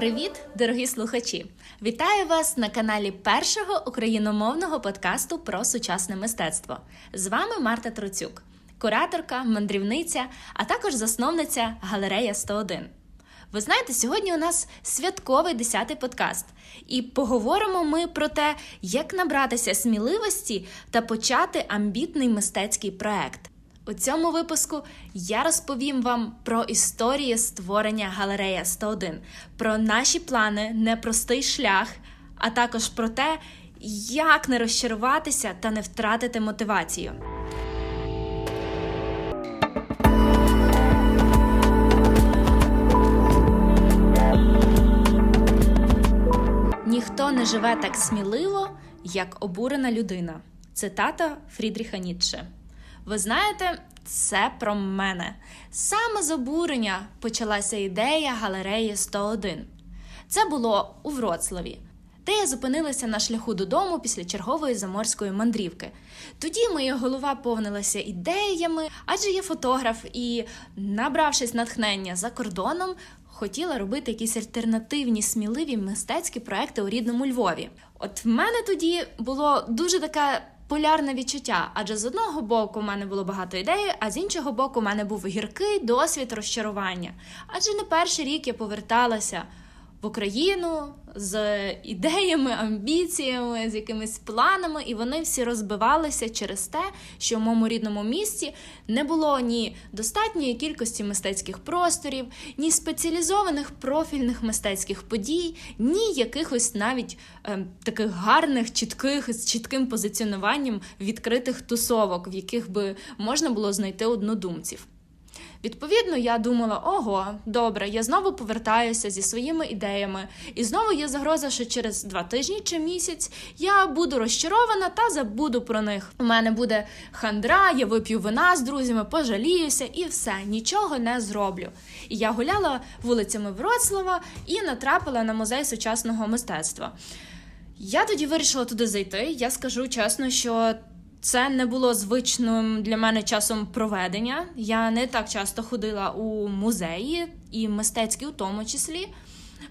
Привіт, дорогі слухачі! Вітаю вас на каналі першого україномовного подкасту про сучасне мистецтво. З вами Марта Троцюк, кураторка, мандрівниця, а також засновниця галерея 101. Ви знаєте, сьогодні у нас святковий 10-й подкаст, і поговоримо ми про те, як набратися сміливості та почати амбітний мистецький проект. У цьому випуску я розповім вам про історію створення галерея 101, про наші плани, непростий шлях, а також про те, як не розчаруватися та не втратити мотивацію. Ніхто не живе так сміливо, як обурена людина. Цитата Фрідріха Ніцше. Ви знаєте, це про мене. Саме з обурення почалася ідея галереї 101. Це було у Вроцлаві, де я зупинилася на шляху додому після чергової заморської мандрівки. Тоді моя голова повнилася ідеями, адже я фотограф і, набравшись натхнення за кордоном, хотіла робити якісь альтернативні, сміливі мистецькі проекти у рідному Львові. От в мене тоді було дуже таке полярне відчуття, адже з одного боку в мене було багато ідей, а з іншого боку, в мене був гіркий досвід розчарування. Адже не перший рік я поверталася в Україну з ідеями, амбіціями, з якимись планами, і вони всі розбивалися через те, що в моєму рідному місті не було ні достатньої кількості мистецьких просторів, ні спеціалізованих профільних мистецьких подій, ні якихось навіть е, таких гарних, чітких з чітким позиціонуванням відкритих тусовок, в яких би можна було знайти однодумців. Відповідно, я думала: ого, добре, я знову повертаюся зі своїми ідеями, і знову є загроза, що через два тижні чи місяць я буду розчарована та забуду про них. У мене буде хандра, я вип'ю вина з друзями, пожаліюся і все, нічого не зроблю. І я гуляла вулицями Вроцлава і натрапила на музей сучасного мистецтва. Я тоді вирішила туди зайти. Я скажу чесно, що це не було звичним для мене часом проведення. Я не так часто ходила у музеї і мистецькі у тому числі.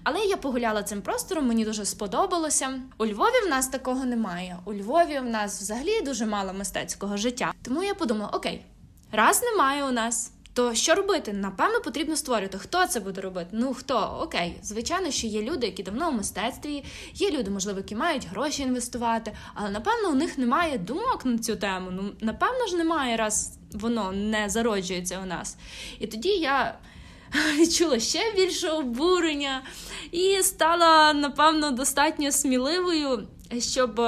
Але я погуляла цим простором, мені дуже сподобалося. У Львові в нас такого немає. У Львові в нас взагалі дуже мало мистецького життя. Тому я подумала: окей, раз немає у нас. То що робити? Напевно, потрібно створювати. Хто це буде робити? Ну хто? Окей, звичайно, що є люди, які давно в мистецтві, є люди, можливо, які мають гроші інвестувати, але напевно у них немає думок на цю тему. Ну напевно ж немає, раз воно не зароджується у нас. І тоді я відчула ще більше обурення і стала, напевно, достатньо сміливою, щоб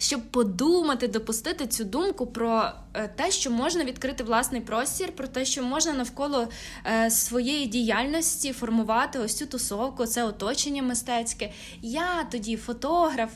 щоб подумати, допустити цю думку про е, те, що можна відкрити власний простір, про те, що можна навколо е, своєї діяльності формувати ось цю тусовку, це оточення мистецьке. Я тоді фотограф,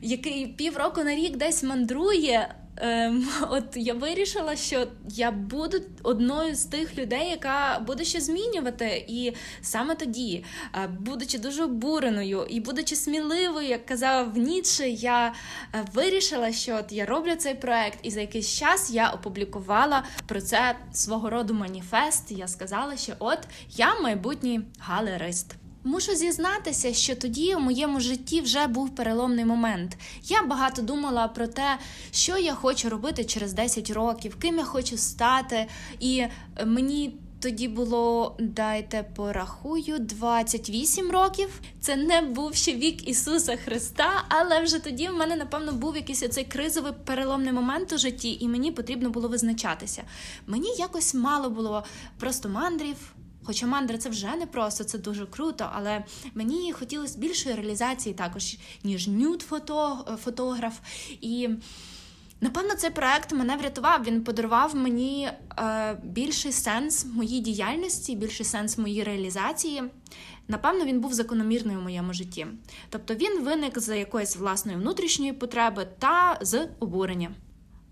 який півроку на рік десь мандрує. Ем, От я вирішила, що я буду одною з тих людей, яка буде ще змінювати. І саме тоді, е, будучи дуже обуреною і будучи сміливою, як казав Ніцше, я е, вирішила, що от я роблю цей проект, і за якийсь час я опублікувала про це свого роду маніфест. Я сказала, що от я майбутній галерист. Мушу зізнатися, що тоді у моєму житті вже був переломний момент. Я багато думала про те, що я хочу робити через 10 років, ким я хочу стати, і мені. Тоді було, дайте порахую, 28 років. Це не був ще вік Ісуса Христа, але вже тоді в мене, напевно, був якийсь оцей кризовий переломний момент у житті, і мені потрібно було визначатися. Мені якось мало було просто мандрів, Хоча мандра це вже не просто, це дуже круто, але мені хотілося більшої реалізації також, ніж нюд фото, фотограф. І напевно цей проект мене врятував. Він подарував мені е, більший сенс моїй діяльності, більший сенс моїй реалізації. Напевно, він був закономірною в моєму житті. Тобто він виник з якоїсь власної внутрішньої потреби та з обурення.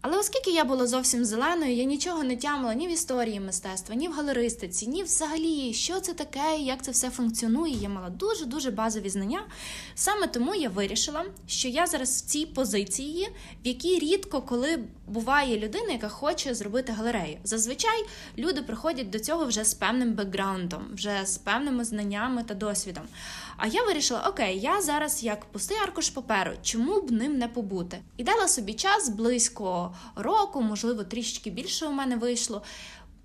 Але оскільки я була зовсім зеленою, я нічого не тямила ні в історії мистецтва, ні в галеристиці, ні взагалі, що це таке, як це все функціонує. Я мала дуже дуже базові знання. Саме тому я вирішила, що я зараз в цій позиції, в якій рідко коли буває людина, яка хоче зробити галерею. Зазвичай люди приходять до цього вже з певним бекграундом, вже з певними знаннями та досвідом. А я вирішила: окей, я зараз як пустий аркуш паперу, чому б ним не побути? І дала собі час близько року, можливо, трішечки більше у мене вийшло,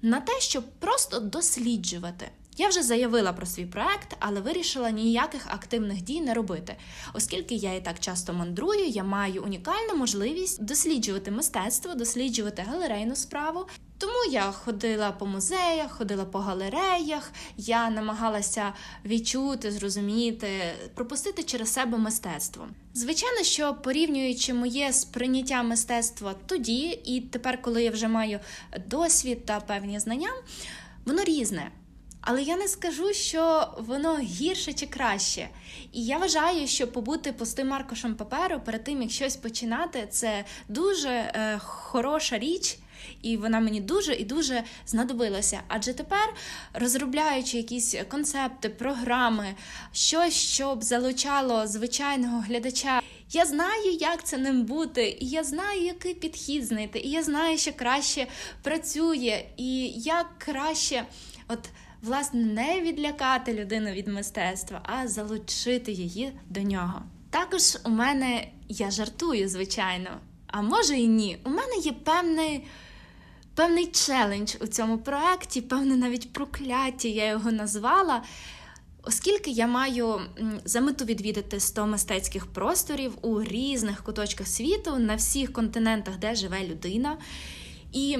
на те, щоб просто досліджувати. Я вже заявила про свій проект, але вирішила ніяких активних дій не робити, оскільки я і так часто мандрую, я маю унікальну можливість досліджувати мистецтво, досліджувати галерейну справу. Тому я ходила по музеях, ходила по галереях, я намагалася відчути, зрозуміти, пропустити через себе мистецтво. Звичайно, що порівнюючи моє сприйняття мистецтва тоді, і тепер, коли я вже маю досвід та певні знання, воно різне. Але я не скажу, що воно гірше чи краще. І я вважаю, що побути пустим аркушем паперу перед тим, як щось починати, це дуже е, хороша річ, і вона мені дуже і дуже знадобилася. Адже тепер, розробляючи якісь концепти, програми, щось, щоб залучало звичайного глядача. Я знаю, як це ним бути, і я знаю, який підхід знайти, і я знаю, що краще працює, і як краще, от власне, не відлякати людину від мистецтва, а залучити її до нього. Також у мене я жартую, звичайно, а може і ні. У мене є певний. Певний челендж у цьому проєкті, певне навіть прокляття, я його назвала. Оскільки я маю за мету відвідати 100 мистецьких просторів у різних куточках світу, на всіх континентах, де живе людина. І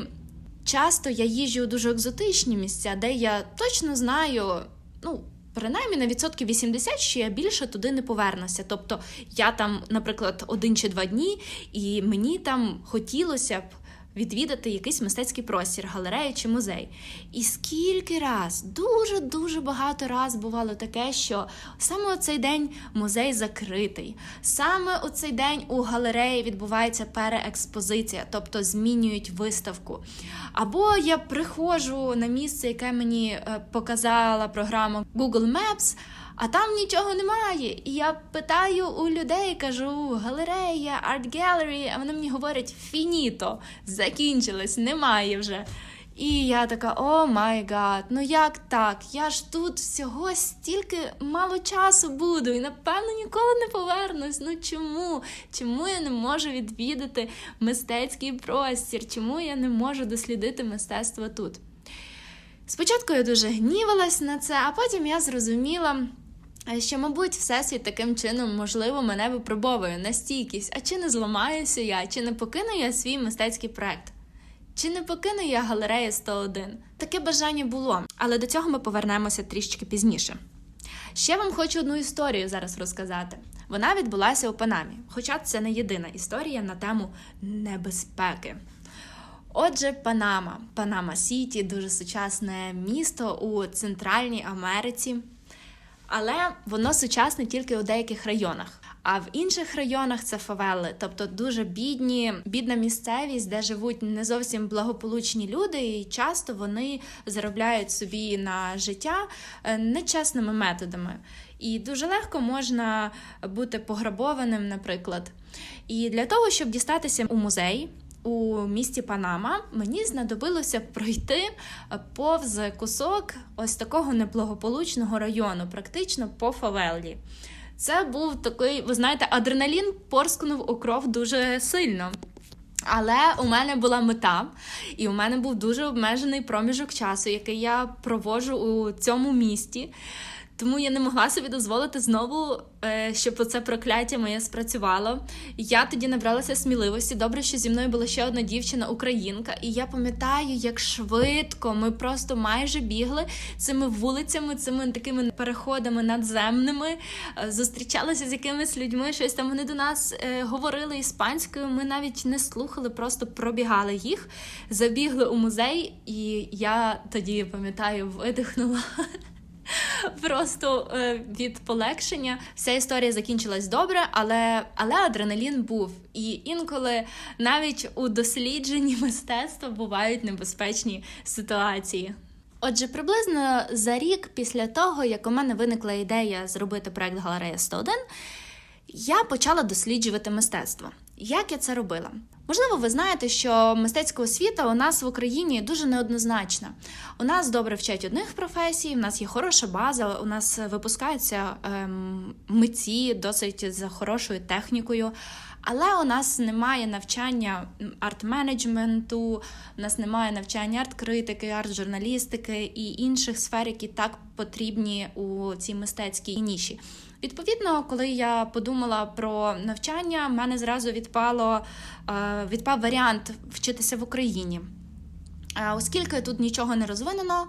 часто я їжджу у дуже екзотичні місця, де я точно знаю, ну. Принаймні на відсотки 80, що я більше туди не повернуся. Тобто я там, наприклад, один чи два дні, і мені там хотілося б відвідати якийсь мистецький простір, галерею чи музей. І скільки раз, дуже-дуже багато раз бувало таке, що саме у цей день музей закритий, саме у цей день у галереї відбувається переекспозиція, тобто змінюють виставку. Або я приходжу на місце, яке мені е, показала програма Google Maps. А там нічого немає. І я питаю у людей, кажу: галерея, арт-гелері, а вони мені говорять: фініто, закінчилось, немає вже. І я така, о май гад, ну як так? Я ж тут всього стільки мало часу буду, і напевно ніколи не повернусь. Ну чому? Чому я не можу відвідати мистецький простір? Чому я не можу дослідити мистецтво тут? Спочатку я дуже гнівалась на це, а потім я зрозуміла. Що, мабуть, всесвіт таким чином, можливо, мене випробовує на стійкість, а чи не зламаюся я, чи не покину я свій мистецький проект, чи не покину я галерею 101? Таке бажання було, але до цього ми повернемося трішки пізніше. Ще вам хочу одну історію зараз розказати. Вона відбулася у Панамі, хоча це не єдина історія на тему небезпеки. Отже, Панама, Панама Сіті, дуже сучасне місто у Центральній Америці але воно сучасне тільки у деяких районах. А в інших районах це фавели, тобто дуже бідні, бідна місцевість, де живуть не зовсім благополучні люди, і часто вони заробляють собі на життя е, нечесними методами. І дуже легко можна бути пограбованим, наприклад. І для того, щоб дістатися у музей у місті Панама мені знадобилося пройти е, повз кусок ось такого неблагополучного району, практично по фавелі. Це був такий, ви знаєте, адреналін порскнув у кров дуже сильно. Але у мене була мета, і у мене був дуже обмежений проміжок часу, який я проводжу у цьому місті. Тому я не могла собі дозволити знову, е, щоб оце прокляття моє спрацювало. Я тоді набралася сміливості. Добре, що зі мною була ще одна дівчина-українка, і я пам'ятаю, як швидко ми просто майже бігли цими вулицями, цими такими переходами надземними, е, зустрічалися з якимись людьми. Щось там вони до нас е, говорили іспанською. Ми навіть не слухали, просто пробігали їх, забігли у музей, і я тоді пам'ятаю, видихнула. просто е, від полегшення. Вся історія закінчилась добре, але, але адреналін був. І інколи навіть у дослідженні мистецтва бувають небезпечні ситуації. Отже, приблизно за рік після того, як у мене виникла ідея зробити проект Галерея 101, я почала досліджувати мистецтво. Як я це робила? Можливо, ви знаєте, що мистецька освіта у нас в Україні дуже неоднозначна. У нас добре вчать одних професій, у нас є хороша база, у нас випускаються ем, митці досить за хорошою технікою. Але у нас немає навчання арт-менеджменту, у нас немає навчання арт-критики, арт-журналістики і інших сфер, які так потрібні у цій мистецькій ніші. Відповідно, коли я подумала про навчання, в мене зразу відпало е, відпав варіант вчитися в Україні. Е, Оскільки тут нічого не розвинено,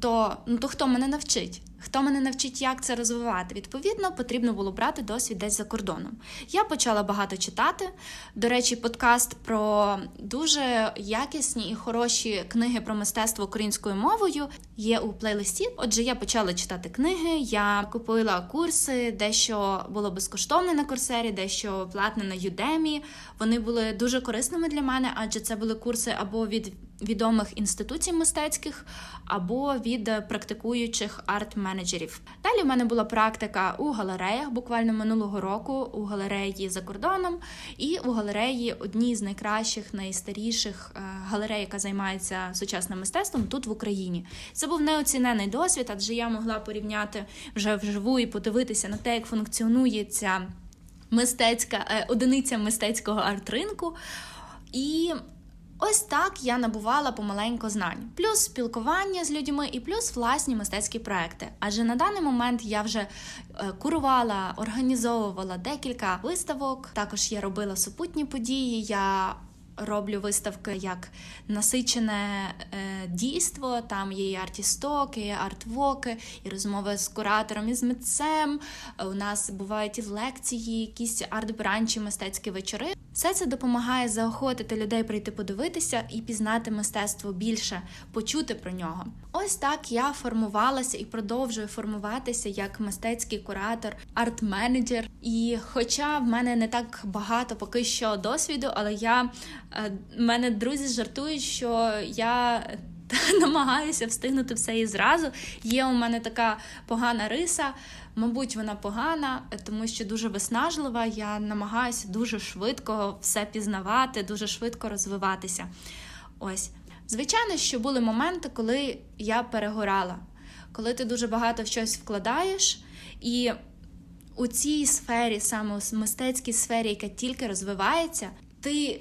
то, ну, то хто мене навчить? Хто мене навчить, як це розвивати? Відповідно, потрібно було брати досвід десь за кордоном. Я почала багато читати. До речі, подкаст про дуже якісні і хороші книги про мистецтво українською мовою є у плейлисті. Отже, я почала читати книги, я купила курси, дещо було безкоштовне на курсері, дещо платне на Udemy. Вони були дуже корисними для мене, адже це були курси або від відомих інституцій мистецьких, або від практикуючих арт-менеджерів. Далі в мене була практика у галереях, буквально минулого року, у галереї за кордоном, і у галереї одній з найкращих, найстаріших е, галерей, яка займається сучасним мистецтвом тут в Україні. Це був неоцінений досвід, адже я могла порівняти вже вживу і подивитися на те, як функціонує ця мистецька е, одиниця мистецького арт-ринку. І Ось так я набувала помаленько знань, плюс спілкування з людьми і плюс власні мистецькі проекти. Адже на даний момент я вже е, курувала, організовувала декілька виставок. Також я робила супутні події. Я роблю виставки як насичене е, дійство. Там є і артістоки, і артвоки, і розмови з куратором і з митцем. У нас бувають і лекції, якісь арт-бранчі, мистецькі вечори. Все це допомагає заохотити людей прийти подивитися і пізнати мистецтво більше, почути про нього. Ось так я формувалася і продовжую формуватися як мистецький куратор, арт-менеджер. І хоча в мене не так багато поки що досвіду, але я е, в мене друзі жартують, що я. Намагаюся встигнути все і зразу. Є у мене така погана риса. Мабуть, вона погана, тому що дуже виснажлива. Я намагаюся дуже швидко все пізнавати, дуже швидко розвиватися. Ось, звичайно, що були моменти, коли я перегорала, коли ти дуже багато в щось вкладаєш, і у цій сфері, саме у мистецькій сфері, яка тільки розвивається, ти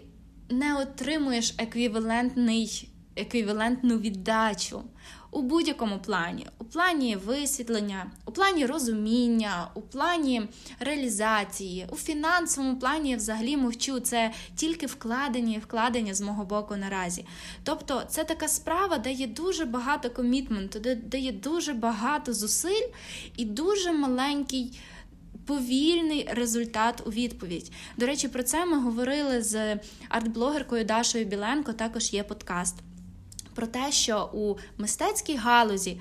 не отримуєш еквівалентний. Еквівалентну віддачу у будь-якому плані, у плані висвітлення, у плані розуміння, у плані реалізації, у фінансовому плані я взагалі мовчу. Це тільки вкладення і вкладення з мого боку наразі. Тобто, це така справа, де є дуже багато комітменту, де, де є дуже багато зусиль і дуже маленький. Повільний результат у відповідь. До речі, про це ми говорили з арт-блогеркою Дашою Біленко. Також є подкаст про те, що у мистецькій галузі.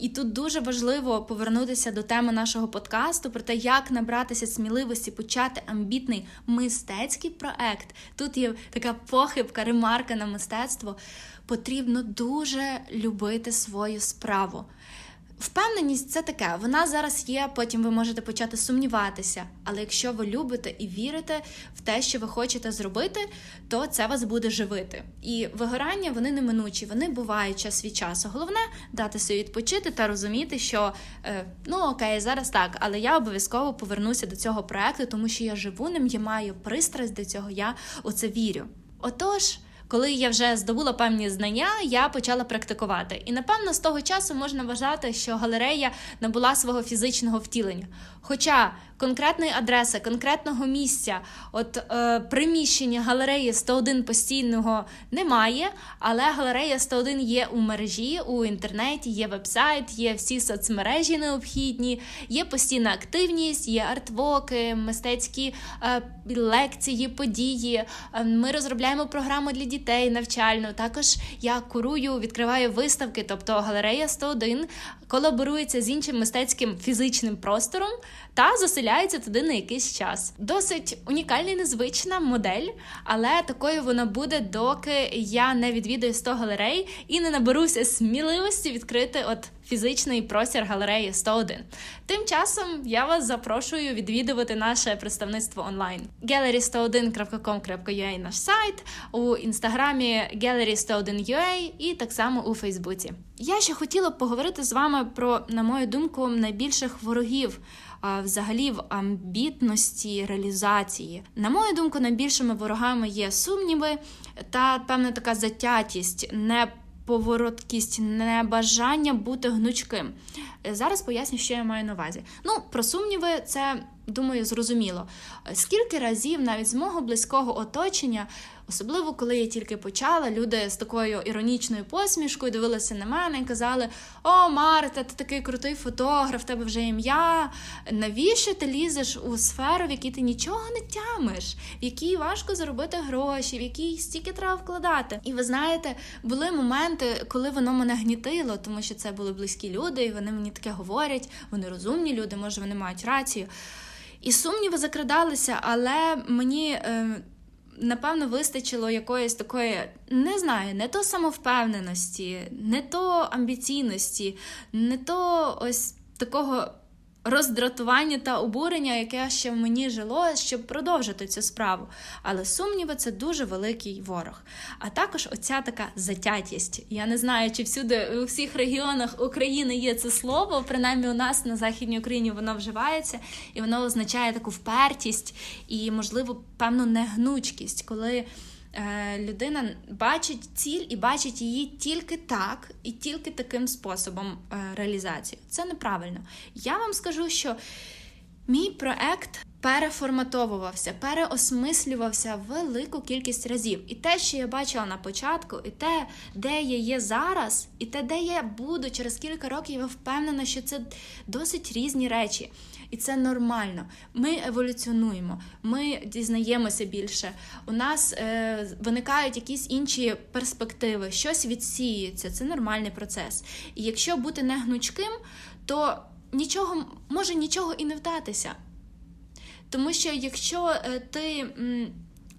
І тут дуже важливо повернутися до теми нашого подкасту про те, як набратися сміливості, почати амбітний мистецький проект. Тут є така похибка, ремарка на мистецтво. Потрібно дуже любити свою справу. Впевненість це таке, вона зараз є, потім ви можете почати сумніватися. Але якщо ви любите і вірите в те, що ви хочете зробити, то це вас буде живити. І вигорання вони неминучі, вони бувають час від часу. Головне дати собі відпочити та розуміти, що е, ну окей, зараз так, але я обов'язково повернуся до цього проекту, тому що я живу ним, я маю пристрасть до цього, я у це вірю. Отож. Коли я вже здобула певні знання, я почала практикувати. І напевно з того часу можна вважати, що галерея набула свого фізичного втілення. Хоча конкретної адреси, конкретного місця, от е, приміщення галереї 101 постійного немає, але галерея 101 є у мережі, у інтернеті, є вебсайт, є всі соцмережі необхідні, є постійна активність, є артвоки, мистецькі е, лекції, події. Е, ми розробляємо програму для дітей дітей навчальну. Також я курую, відкриваю виставки, тобто галерея 101 колаборується з іншим мистецьким фізичним простором та заселяється туди на якийсь час. Досить унікальна і незвична модель, але такою вона буде, доки я не відвідаю 100 галерей і не наберуся сміливості відкрити от фізичний простір галереї 101. Тим часом я вас запрошую відвідувати наше представництво онлайн. gallery101.com.ua наш сайт, у інстаграмі gallery101.ua і так само у Фейсбуці. Я ще хотіла б поговорити з вами про, на мою думку, найбільших ворогів. Взагалі в амбітності реалізації. На мою думку, найбільшими ворогами є сумніви та певна така затятість, неповороткість, небажання бути гнучким. Е, Зараз поясню, що я маю на увазі. Ну, про сумніви, це думаю, зрозуміло. Е, Скільки разів навіть з мого близького оточення, особливо коли я тільки почала, люди з такою іронічною посмішкою дивилися на мене і казали: О, Марта, ти такий крутий фотограф, в тебе вже ім'я. Навіщо ти лізеш у сферу, в якій ти нічого не тямиш, в якій важко заробити гроші, в якій стільки треба вкладати? І ви знаєте, були моменти, коли воно мене гнітило, тому що це були близькі люди, і вони мені таке говорять, вони розумні люди, може вони мають рацію. І сумніви закрадалися, але мені. Е, Напевно, вистачило якоїсь такої, не знаю, не то самовпевненості, не то амбіційності, не то ось такого роздратування та обурення, яке ще в мені жило, щоб продовжити цю справу. Але сумніви це дуже великий ворог. А також оця така затятість. Я не знаю, чи всюди у всіх регіонах України є це слово. Принаймні у нас на Західній Україні воно вживається, і воно означає таку впертість і, можливо, певну негнучкість, коли. Е, Людина бачить ціль і бачить її тільки так і тільки таким способом е, реалізації. Це неправильно. Я вам скажу, що мій проект переформатовувався, переосмислювався велику кількість разів. І те, що я бачила на початку, і те, де я є зараз, і те, де я буду через кілька років, я впевнена, що це досить різні речі. І це нормально. Ми еволюціонуємо, ми дізнаємося більше. У нас е, виникають якісь інші перспективи, щось відсіюється. Це нормальний процес. І якщо бути не гнучким, то нічого може нічого і не вдатися. Тому що якщо е, ти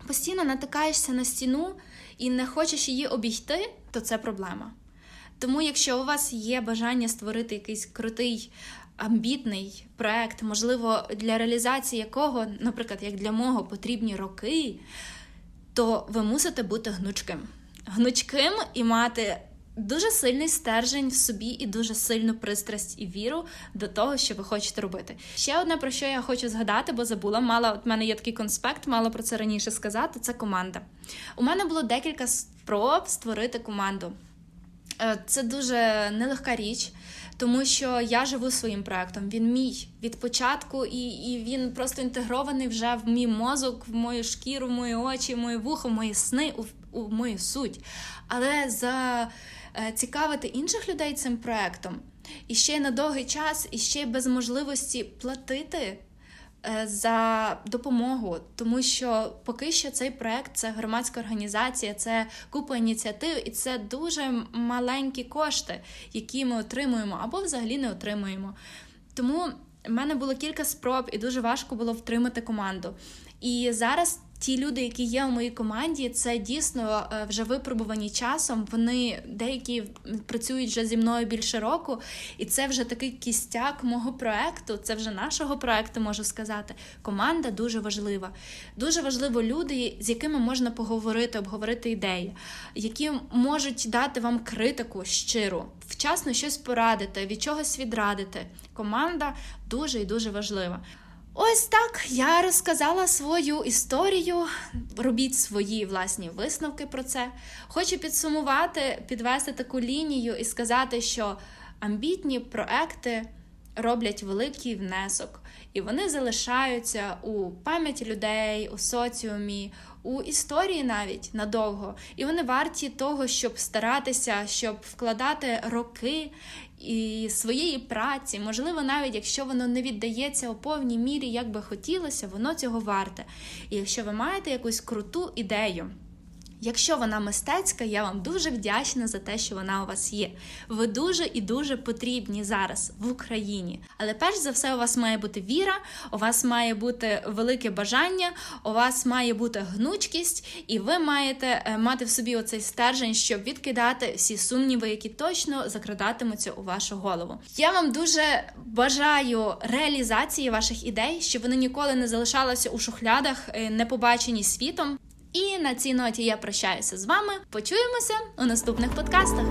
постійно натикаєшся на стіну і не хочеш її обійти, то це проблема. Тому, якщо у вас є бажання створити якийсь крутий, амбітний проект, можливо, для реалізації якого, наприклад, як для мого, потрібні роки, то ви мусите бути гнучким. Гнучким і мати дуже сильний стержень в собі і дуже сильну пристрасть і віру до того, що ви хочете робити. Ще одне про що я хочу згадати, бо забула, мала от мене є такий конспект, мала про це раніше сказати. Це команда. У мене було декілька спроб створити команду. Е, Це дуже нелегка річ, тому що я живу своїм проектом. Він мій від початку, і, і він просто інтегрований вже в мій мозок, в мою шкіру, в мої очі, в моє вухо, в мої сни, у, у мою суть. Але за е, інших людей цим проектом і ще й на довгий час, і ще без можливості платити за допомогу, тому що поки що цей проект це громадська організація, це купа ініціатив, і це дуже маленькі кошти, які ми отримуємо або взагалі не отримуємо. Тому в мене було кілька спроб, і дуже важко було втримати команду. І зараз ті люди, які є у моїй команді, це дійсно е, вже випробувані часом. Вони деякі працюють вже зі мною більше року, і це вже такий кістяк мого проекту. Це вже нашого проекту, можу сказати. Команда дуже важлива. Дуже важливо люди, з якими можна поговорити, обговорити ідеї, які можуть дати вам критику щиру, вчасно щось порадити, від чогось відрадити. Команда дуже і дуже важлива. Ось так я розказала свою історію. Робіть свої власні висновки про це. Хочу підсумувати, підвести таку лінію і сказати, що амбітні проекти роблять великий внесок, і вони залишаються у пам'яті людей, у соціумі, у історії навіть надовго. І вони варті того, щоб старатися, щоб вкладати роки і своєї праці, можливо, навіть якщо воно не віддається у повній мірі, як би хотілося, воно цього варте. І якщо ви маєте якусь круту ідею, Якщо вона мистецька, я вам дуже вдячна за те, що вона у вас є. Ви дуже і дуже потрібні зараз в Україні. Але перш за все, у вас має бути віра, у вас має бути велике бажання, у вас має бути гнучкість, і ви маєте е, мати в собі оцей стержень, щоб відкидати всі сумніви, які точно закрадатимуться у вашу голову. Я вам дуже бажаю реалізації ваших ідей, щоб вони ніколи не залишалися у шухлядах, е, не побачені світом. І на цій ноті я прощаюся з вами. Почуємося у наступних подкастах.